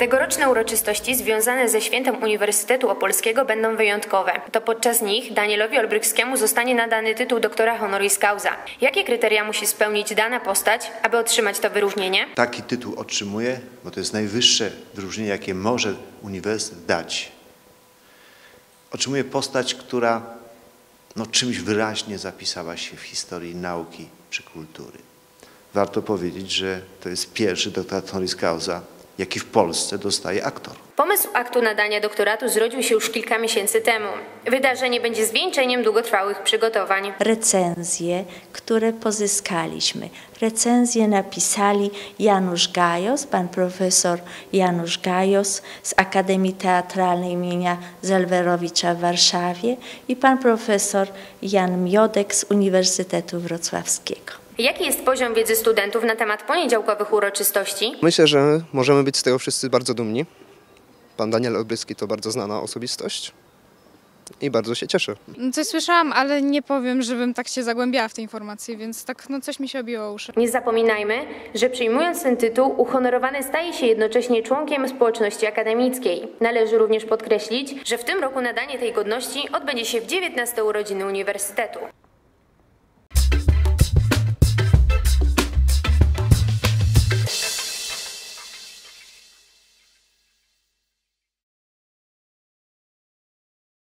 Tegoroczne uroczystości związane ze świętem Uniwersytetu Opolskiego będą wyjątkowe. To podczas nich Danielowi Olbrychskiemu zostanie nadany tytuł doktora honoris causa. Jakie kryteria musi spełnić dana postać, aby otrzymać to wyróżnienie? Taki tytuł otrzymuje, bo to jest najwyższe wyróżnienie, jakie może uniwersytet dać. Otrzymuje postać, która no, czymś wyraźnie zapisała się w historii nauki czy kultury. Warto powiedzieć, że to jest pierwszy doktor honoris causa, jaki w Polsce dostaje aktor. Pomysł aktu nadania doktoratu zrodził się już kilka miesięcy temu. Wydarzenie będzie zwieńczeniem długotrwałych przygotowań. recenzje, które pozyskaliśmy. Recenzje napisali Janusz Gajos, pan profesor Janusz Gajos z Akademii Teatralnej imienia Zelwerowicza w Warszawie i pan profesor Jan Miodek z Uniwersytetu Wrocławskiego. Jaki jest poziom wiedzy studentów na temat poniedziałkowych uroczystości? Myślę, że możemy być z tego wszyscy bardzo dumni. Pan Daniel Olbryski to bardzo znana osobistość i bardzo się cieszę. Coś słyszałam, ale nie powiem, żebym tak się zagłębiała w te informacje, więc tak no coś mi się obiło uszy. Nie zapominajmy, że przyjmując ten tytuł, uhonorowany staje się jednocześnie członkiem społeczności akademickiej. Należy również podkreślić, że w tym roku nadanie tej godności odbędzie się w 19 urodziny Uniwersytetu.